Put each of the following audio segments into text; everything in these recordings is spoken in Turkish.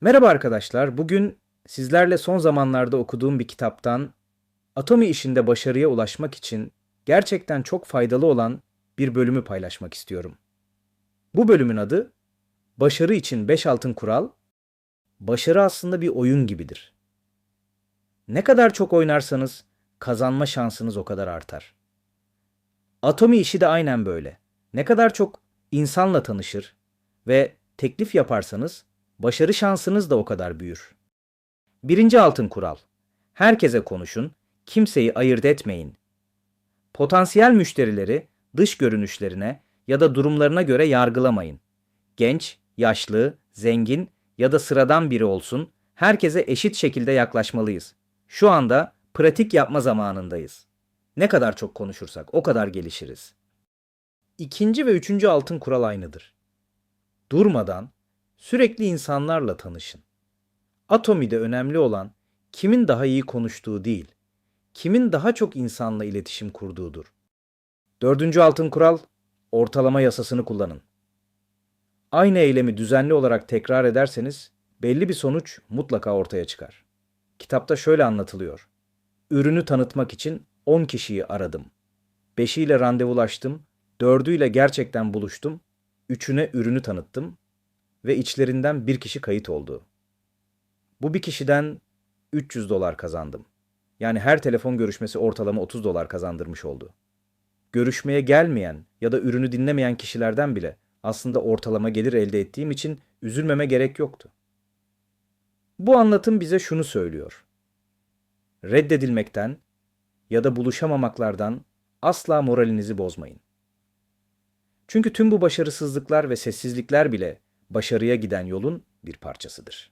Merhaba arkadaşlar. Bugün sizlerle son zamanlarda okuduğum bir kitaptan atomi işinde başarıya ulaşmak için gerçekten çok faydalı olan bir bölümü paylaşmak istiyorum. Bu bölümün adı Başarı için 5 altın kural. Başarı aslında bir oyun gibidir. Ne kadar çok oynarsanız kazanma şansınız o kadar artar. Atomi işi de aynen böyle. Ne kadar çok insanla tanışır ve teklif yaparsanız başarı şansınız da o kadar büyür. Birinci altın kural. Herkese konuşun, kimseyi ayırt etmeyin. Potansiyel müşterileri dış görünüşlerine ya da durumlarına göre yargılamayın. Genç, yaşlı, zengin ya da sıradan biri olsun, herkese eşit şekilde yaklaşmalıyız. Şu anda pratik yapma zamanındayız. Ne kadar çok konuşursak o kadar gelişiriz. İkinci ve üçüncü altın kural aynıdır. Durmadan, sürekli insanlarla tanışın. Atomi'de önemli olan kimin daha iyi konuştuğu değil, kimin daha çok insanla iletişim kurduğudur. Dördüncü altın kural, ortalama yasasını kullanın. Aynı eylemi düzenli olarak tekrar ederseniz belli bir sonuç mutlaka ortaya çıkar. Kitapta şöyle anlatılıyor. Ürünü tanıtmak için 10 kişiyi aradım. 5'iyle randevulaştım, 4'üyle gerçekten buluştum, 3'üne ürünü tanıttım ve içlerinden bir kişi kayıt oldu. Bu bir kişiden 300 dolar kazandım. Yani her telefon görüşmesi ortalama 30 dolar kazandırmış oldu. Görüşmeye gelmeyen ya da ürünü dinlemeyen kişilerden bile aslında ortalama gelir elde ettiğim için üzülmeme gerek yoktu. Bu anlatım bize şunu söylüyor. Reddedilmekten ya da buluşamamaklardan asla moralinizi bozmayın. Çünkü tüm bu başarısızlıklar ve sessizlikler bile başarıya giden yolun bir parçasıdır.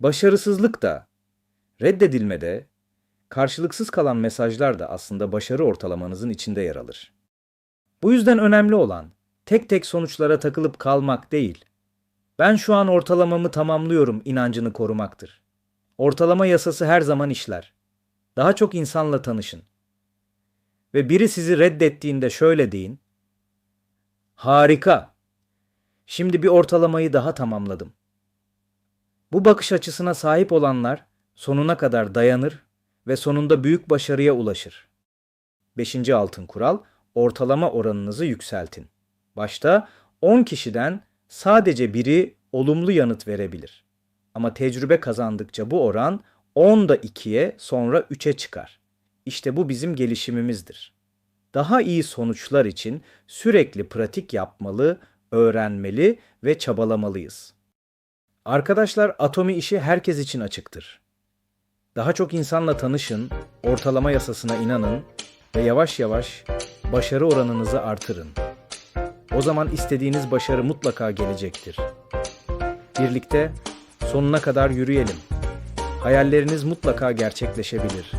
Başarısızlık da, reddedilmede, karşılıksız kalan mesajlar da aslında başarı ortalamanızın içinde yer alır. Bu yüzden önemli olan tek tek sonuçlara takılıp kalmak değil, ben şu an ortalamamı tamamlıyorum inancını korumaktır. Ortalama yasası her zaman işler. Daha çok insanla tanışın. Ve biri sizi reddettiğinde şöyle deyin. Harika. Şimdi bir ortalamayı daha tamamladım. Bu bakış açısına sahip olanlar sonuna kadar dayanır ve sonunda büyük başarıya ulaşır. 5. altın kural, ortalama oranınızı yükseltin. Başta 10 kişiden sadece biri olumlu yanıt verebilir. Ama tecrübe kazandıkça bu oran 10'da 2'ye sonra 3'e çıkar. İşte bu bizim gelişimimizdir. Daha iyi sonuçlar için sürekli pratik yapmalı, öğrenmeli ve çabalamalıyız. Arkadaşlar atomi işi herkes için açıktır. Daha çok insanla tanışın, ortalama yasasına inanın ve yavaş yavaş başarı oranınızı artırın. O zaman istediğiniz başarı mutlaka gelecektir. Birlikte sonuna kadar yürüyelim. Hayalleriniz mutlaka gerçekleşebilir.